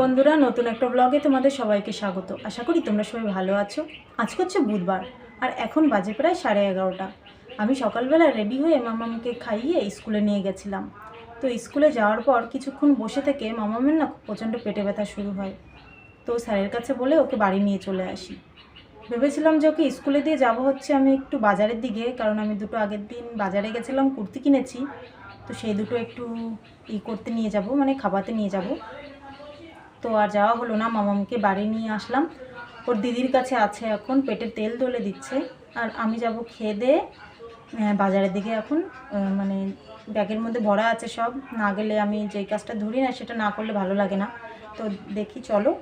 বন্ধুরা, নতুন একটা ব্লগে তোমাদের সবাইকে স্বাগত। আশা করি তোমরা সবাই ভালো আছো। আজ হচ্ছে বুধবার, আর এখন বাজে প্রায় সাড়ে এগারোটা। আমি সকালবেলা রেডি হয়ে মামামকে খাইয়ে স্কুলে নিয়ে গেছিলাম। তো স্কুলে যাওয়ার পর কিছুক্ষণ বসে থেকে মামামের না প্রচণ্ড পেটে ব্যথা শুরু হয়। তো স্যারের কাছে বলে ওকে বাড়ি নিয়ে চলে আসি। ভেবেছিলাম যে ওকে স্কুলে দিয়ে যাব হচ্ছে আমি একটু বাজারের দিকে, কারণ আমি দুটো আগের দিন বাজারে গেছিলাম, কুর্তি কিনেছি। তো সেই দুটো একটু ই করতে নিয়ে যাব মানে খাবাতে নিয়ে যাব। তো আর যাওয়া হলো না, মামামকে বাড়ি নিয়ে আসলাম। ওর দিদির কাছে আছে এখন, পেটে তেল দলে দিচ্ছে। আর আমি যাব খেয়ে দিয়ে বাজারের দিকে এখন মানে ব্যাগের মধ্যে ভরা আছে সব। না গেলে আমি যেই কাজটা ধরি না, সেটা না করলে ভালো লাগে না। তো দেখি চলো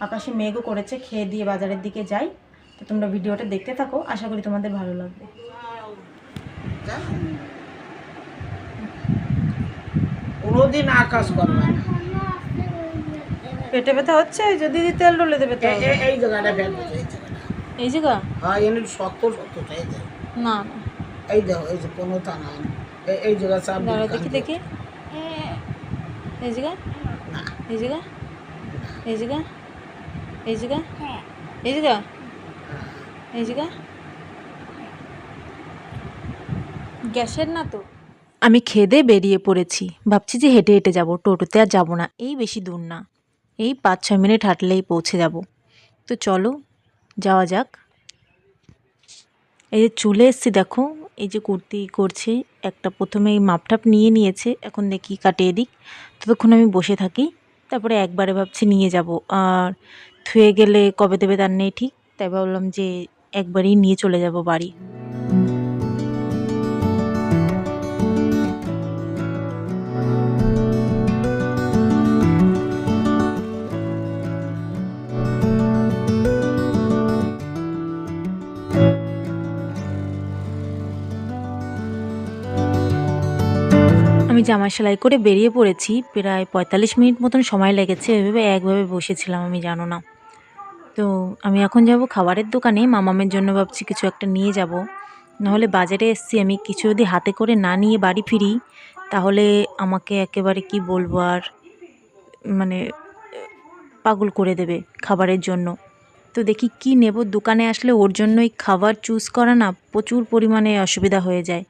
আকাশে মেঘও করেছে খেয়ে দিয়ে বাজারের দিকে যাই। তো তোমরা ভিডিওটা দেখতে থাকো আশা করি তোমাদের ভালো লাগবে। কোনোদিন আকাশ করবে না। পেটে ব্যথা হচ্ছে? যদি তেল ডলে দেবে তো। এই জায়গাটা ফেল এই জায়গা হ্যাঁ এনে শক্ত শক্ত দেয় না এই দেখো এই যে কোনো তা না। এই- এই জায়গা চাপ দিলে দেখি দেখি। এই জায়গা না। এই জায়গা এই জায়গা এই জায়গা? এই জায়গা? এই জায়গা? গ্যাসের না তো? আমি খেদে বেরিয়ে পড়েছি। ভাবছি যে হেঁটে হেঁটে যাব টোটোতে আর যাব না। এই বেশি দূর না। এই পাঁচ ছয় মিনিট হাঁটলেই পৌঁছে যাব। তো চলো যাওয়া যাক। এই যে চলে এসছি দেখো এই যে কুর্তি করছে একটা প্রথমে এই মাপটাপ নিয়ে নিয়েছে এখন দেখি কাটিয়ে দিক। ততক্ষণ আমি বসে থাকি তারপরে একবারে ভাবছি নিয়ে যাব। আর থুয়ে গেলে কবে দেবে তার নেই ঠিক? তাই ভাবলাম যে একবারই নিয়ে চলে যাব বাড়ি। আমি জামা সেলাই করে বেরিয়ে পড়েছি। প্রায় পঁয়তাল্লিশ মিনিট মতন সময় লেগেছে। এভাবে একভাবে বসেছিলাম আমি, জানো না। তো আমি এখন যাব খাবারের দোকানে, মামামের জন্য ভাবছি কিছু একটা নিয়ে যাব। নাহলে বাজারে এসছি, আমি কিছু যদি হাতে করে না নিয়ে বাড়ি ফিরি, তাহলে আমাকে একেবারে কি বলব আর মানে পাগল করে দেবে খাবারের জন্য। তো দেখি কি নেব, দোকানে আসলে ওর জন্যই খাবার চুজ করা না, প্রচুর পরিমাণে অসুবিধা হয়ে যায়।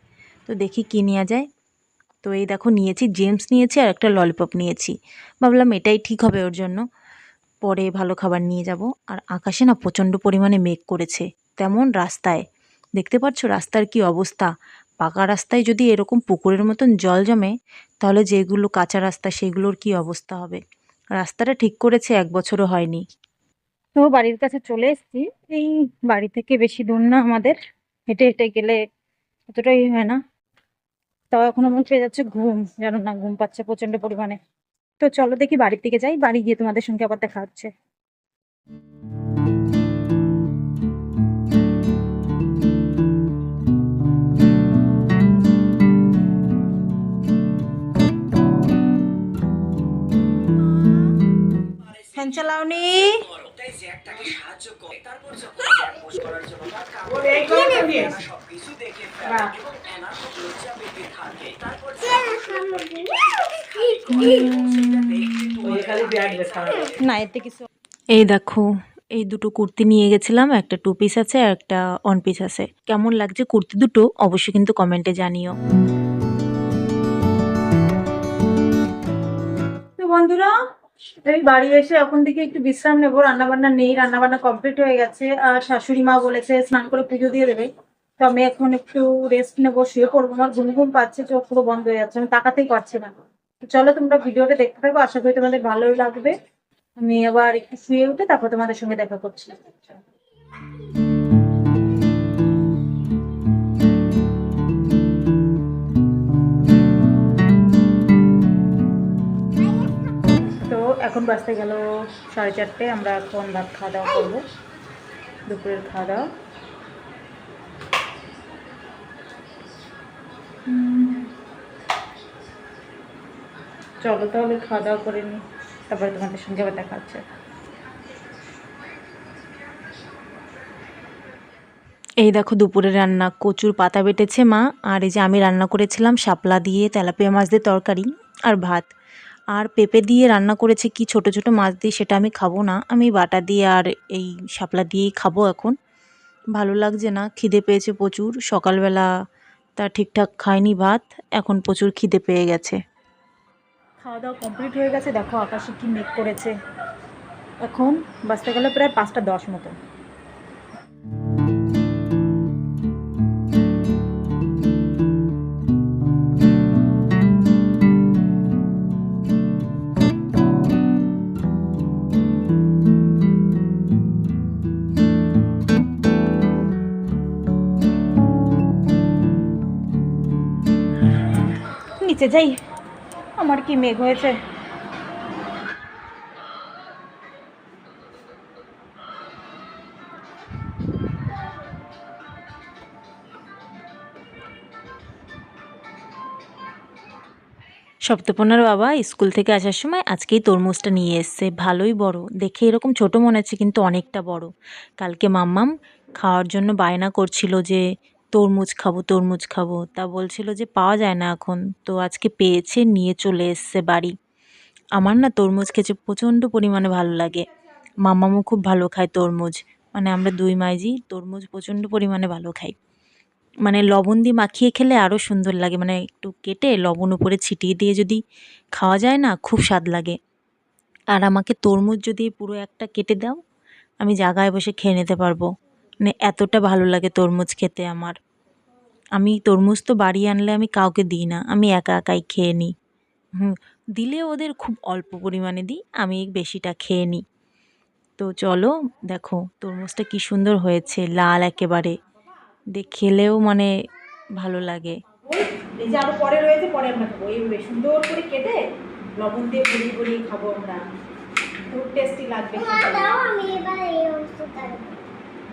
তো দেখি কি নেওয়া যায়। তো এই দেখো, নিয়েছি জেমস নিয়েছি আর একটা ললিপপ নিয়েছি। ভাবলাম এটাই ঠিক হবে ওর জন্য। পরে ভালো খাবার নিয়ে যাব। আর আকাশে না প্রচণ্ড পরিমাণে মেঘ করেছে। তেমন রাস্তায়। দেখতে পাচ্ছ রাস্তার কি অবস্থা? পাকা রাস্তায় যদি এরকম পুকুরের মতন জল জমে, তাহলে যেগুলো কাঁচা রাস্তা, সেগুলোর কি অবস্থা হবে? রাস্তাটা ঠিক করেছে, এক বছরও হয়নি। তো বাড়ির কাছে চলে এসেছি। এই বাড়ি থেকে বেশি দূর না আমাদের। হেঁটে হেঁটে গেলে অতটাই হয় না। তাও এখন আমার পেয়ে যাচ্ছে ঘুম। জানো না, ঘুম পাচ্ছে প্রচণ্ড পরিমাণে। তো চলো দেখি বাড়ির দিকে যাই, বাড়ি গিয়ে তোমাদের সঙ্গে আবার দেখা হচ্ছে। ফ্যান চালাওনি? ওর না এতে কিছু এই দেখো এই দুটো কুর্তি নিয়ে গেছিলাম একটা টু পিস আছে আর একটা ওয়ান পিস আছে। কেমন লাগছে কুর্তি দুটো অবশ্যই কিন্তু কমেন্টে জানিও। তো বন্ধুরা এই বাড়ি এসে এখন থেকে একটু বিশ্রাম নেব। রান্না বান্না নেই রান্না বান্না কমপ্লিট হয়ে গেছে। আর শাশুড়ি মা বলেছে স্নান করে পুজো দিয়ে দেবে। তো আমি এখন একটু রেস্ট নেব শুয়ে পড়ব। আমার ঘুম ঘুম পাচ্ছে চোখ পুরো বন্ধ হয়ে যাচ্ছে। আমি তাকাতেই পারছি না। চলো তোমরা ভিডিওটা দেখতে থাকো, আশা করি তোমাদের ভালোই লাগবে। আমি আবার একটু শুয়ে উঠে তারপর তোমাদের সঙ্গে দেখা করছি। তো এখন বাজতে গেল সাড়ে চারটে, আমরা এখন ভাত খাওয়া দাওয়া করব। দুপুরের খাওয়া দাওয়া। চলো তাহলে খাওয়া দাওয়া করে নিই তারপরে তোমাদের সঙ্গে আবার দেখা হচ্ছে। এই দেখো দুপুরে রান্না, কচুর পাতা বেটেছে মা, আর এই যে আমি রান্না করেছিলাম, শাপলা দিয়ে তেলাপিয়া মাছ দিয়ে তরকারি আর ভাত। আর পেঁপে দিয়ে রান্না করেছে কি ছোট ছোট মাছ দিয়ে, সেটা আমি খাব না। আমি বাটা দিয়ে আর এই শাপলা দিয়েই খাব এখন। ভালো লাগছে না, খিদে পেয়েছে প্রচুর। সকালবেলা তা ঠিকঠাক খায়নি ভাত, এখন প্রচুর খিদে পেয়ে গেছে। খাওয়া দাওয়া কমপ্লিট হয়ে গেছে। দেখো আকাশে কি মেঘ করেছে। এখন বাঁচতে গেলে প্রায় পাঁচটা দশ মতো। নিচে যাই। আমার কি মেঘ হয়েছে? সপ্তপর্ণার বাবা স্কুল থেকে আসার সময় আজকেই তরমুজটা নিয়ে এসছে। ভালোই বড়। দেখে এরকম ছোট মনে হচ্ছে কিন্তু অনেকটা বড়। কালকে মাম্মাম খাওয়ার জন্য বায়না করছিল যে তরমুজ খাব তরমুজ খাব। তা বলছিল যে, পাওয়া যায় না এখন। তো আজকে পেয়েছে, নিয়ে চলে এসছে বাড়ি। আমার না তরমুজ খেতে প্রচণ্ড পরিমাণে ভালো লাগে। মাম্মামও খুব ভালো খায় তরমুজ। মানে আমরা দুই মাইজি তরমুজ প্রচণ্ড পরিমাণে ভালো খাই। মানে লবণ দিয়ে মাখিয়ে খেলে আরও সুন্দর লাগে। মানে একটু কেটে লবণ উপরে ছিটিয়ে দিয়ে যদি খাওয়া যায় না, খুব স্বাদ লাগে। আর আমাকে তরমুজ যদি পুরো একটা কেটে দাও, আমি জায়গায় বসে খেয়ে নিতে পারব। মানে এতটা ভালো লাগে তরমুজ খেতে আমার। আমি তরমুজ তো বাড়ি আনলে আমি কাউকে দিই না আমি একা একাই খেয়ে নিই। হুম দিলে ওদের খুব অল্প পরিমাণে দিই আমি বেশিটা খেয়ে নিই। তো চলো দেখো তরমুজটা কি সুন্দর হয়েছে লাল একেবারে। দেখ খেলেও মানে ভালো লাগে। এই যে আরও পরে রয়েছে পরে আমরা খাব। এইভাবে সুন্দর করে কেটে লবণ দিয়ে গুঁড়িয়ে গুঁড়িয়ে খাব আমরা। খুব টেস্টি লাগবে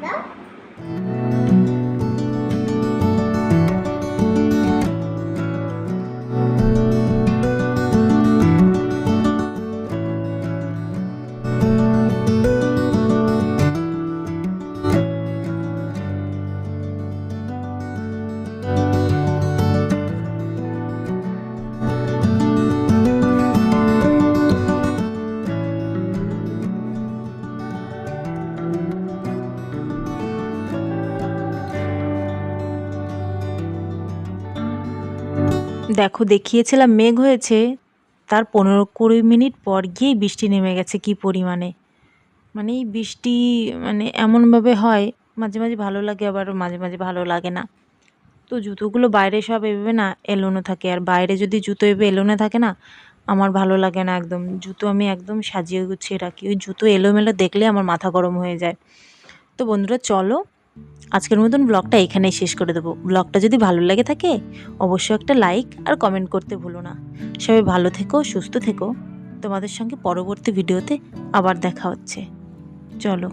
খেতে। দেখো, দেখিয়েছিলাম মেঘ হয়েছে, তার পনেরো কুড়ি মিনিট পর গিয়েই বৃষ্টি নেমে গেছে কি পরিমাণে। মানে এই বৃষ্টি মানে এমনভাবে হয়, মাঝে মাঝে ভালো লাগে, আবার মাঝে মাঝে ভালো লাগে না। তো জুতোগুলো বাইরে সব এভাবে না, এলোনো থাকে, আর বাইরে যদি জুতো এভাবে এলোনো থাকে না, আমার ভালো লাগে না একদম। জুতো আমি একদম সাজিয়ে গুছিয়ে রাখি। ওই জুতো এলোমেলো দেখলে আমার মাথা গরম হয়ে যায়। তো বন্ধুরা, চলো আজকের মতন ব্লগটা এখানেই শেষ করে দেবো। ব্লগটা যদি ভালো লাগে থাকে, অবশ্যই একটা লাইক আর কমেন্ট করতে ভুলো না। সবাই ভালো থেকো, সুস্থ থেকো। তোমাদের সঙ্গে পরবর্তী ভিডিওতে আবার দেখা হচ্ছে। চলো।